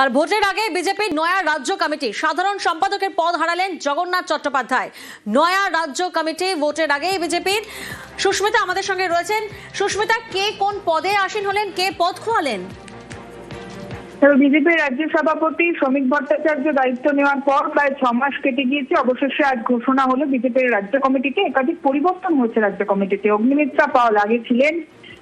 আর ভোটের আগে বিজেপির নয়া রাজ্য কমিটি, সাধারণ সম্পাদকের পদ হারালেন জগন্নাথ চট্টোপাধ্যায়। নয়া রাজ্য কমিটি ভোটের আগেই বিজেপির সুস্মিতা আমাদের সঙ্গে রয়েছেন। সুস্মিতা, কে কোন পদে আসীন হলেন? কে পদ খোয়ালেন? বিজেপির রাজ্য সভাপতি শ্রমিক ভট্টাচার্য দায়িত্ব নেওয়ার পর প্রায় ছ মাস কেটে গিয়েছে। অবশেষে আজ ঘোষণা হলো বিজেপির রাজ্য কমিটিতে একাধিক পরিবর্তন হয়েছে রাজ্য কমিটিতে। অগ্নিমিত্রা পাল আগে ছিলেন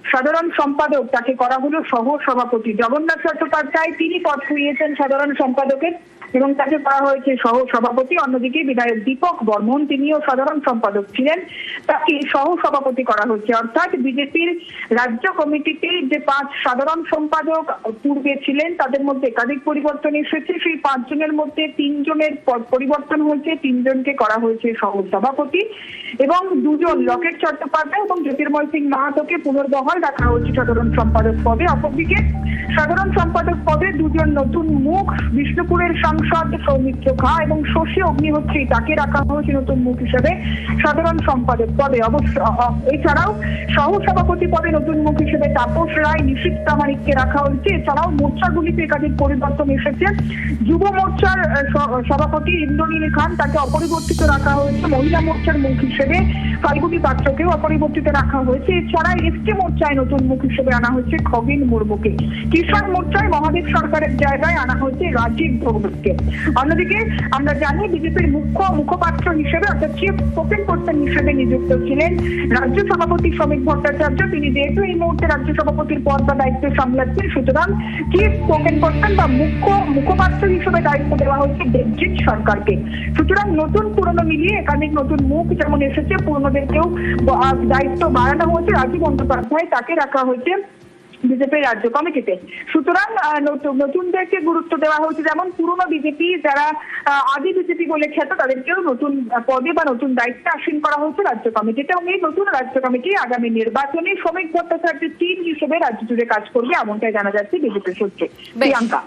সাধারণ সম্পাদক তাকে করা হলো সহ সভাপতি জগন্নাথ চট্টোপাধ্যায় তিনি পদ খুইয়েছেন সাধারণ সম্পাদকের। এবং তাকে করা হয়েছে সহ সভাপতি, অন্যদিকে বিধায়ক দীপক বর্মন, তিনিও সাধারণ সম্পাদক ছিলেন। তাকে সহ সভাপতি করা হয়েছে। অর্থাৎ বিজেপির রাজ্য কমিটিতে যে পাঁচ সাধারণ সম্পাদক পূর্বে ছিলেন, তাদের মধ্যে একাধিক পরিবর্তন এসেছে। সেই পাঁচজনের মধ্যে তিনজনের পরিবর্তন হয়েছে। তিনজনকে করা হয়েছে সহ সভাপতি এবং দুজন লকেট চট্টোপাধ্যায় এবং জ্যোতির্ময় সিং মাহাতোকে পুনর্বহাল রাখা হয়েছে সাধারণ সম্পাদক পদে। অপরদিকে সাধারণ সম্পাদক পদে দুজন নতুন মুখ, বিষ্ণুপুরের সাংসদ সৌমিত্র খা এবং শশী অগ্নিহোত্রী, তাকে রাখা হয়েছে নতুন মুখ হিসেবে সাধারণ সম্পাদক পদে। অবশ্য এছাড়াও সহ সভাপতি পদে নতুন মুখ হিসেবে তাপস রায়, নিশীত প্রামাণিককে রাখা হয়েছে। এছাড়াও মোর্চাগুলিতে একাধিক পরিবর্তন এসেছে। যুব মোর্চার সভাপতি ইন্দ্রনীল খান, তাকে অপরিবর্তিত রাখা হয়েছে। মহিলা মোর্চার মুখ হিসেবে ফাল্গুনি পাত্রকেও অপরিবর্তিত রাখা হয়েছে। এছাড়া এসটি মোর্চায় নতুন মুখ হিসেবে আনা হয়েছে খগেন মুর্মুকে। কিষাণ মোর্চায় মহাদেব সরকারের জায়গায় আনা হয়েছে রাজীব ভৌমিককে অন্যদিকে আমরা জানি বিজেপির মুখ্য মুখপাত্র হিসেবে অর্থাৎ চিফ স্পোকেন পার্সন হিসেবে নিযুক্ত ছিলেন রাজ্য সভাপতি শ্রমিক ভট্টাচার্য। তিনি যেহেতু এই মুহূর্তে রাজ্য সভাপতির পদ বা দায়িত্ব সামলাচ্ছেন, সুতরাং চিফ স্পোকেন পার্সন বা মুখ্য মুখপাত্র হিসেবে দায়িত্ব দেওয়া হয়েছে দেবজিৎ সরকারকে। সুতরাং নতুন পুরনো মিলিয়ে একাধিক নতুন মুখ যেমন এসেছে পুরনোদেরকেও আহ, দায়িত্ব বাড়ানো হয়েছে। রাজীব বন্দ্যোপাধ্যায় তাকে রাখা হয়েছে বিজেপির রাজ্য কমিটিতে। সুতরাং নতুন- নতুনদেরকে গুরুত্ব দেওয়া হয়েছে। যেমন পুরনো বিজেপি যারা আদি বিজেপি বলে খ্যাত তাদেরকেও নতুন পদে বা নতুন দায়িত্বে আসীন করা হয়েছে রাজ্য কমিটিতে। এবং এই নতুন রাজ্য কমিটি আগামী নির্বাচনে শ্রমিক ভট্টাচার্যের টিম হিসেবে রাজ্য জুড়ে কাজ করবে এমনটাই জানা যাচ্ছে বিজেপি সূত্রে। প্রিয়াঙ্কা।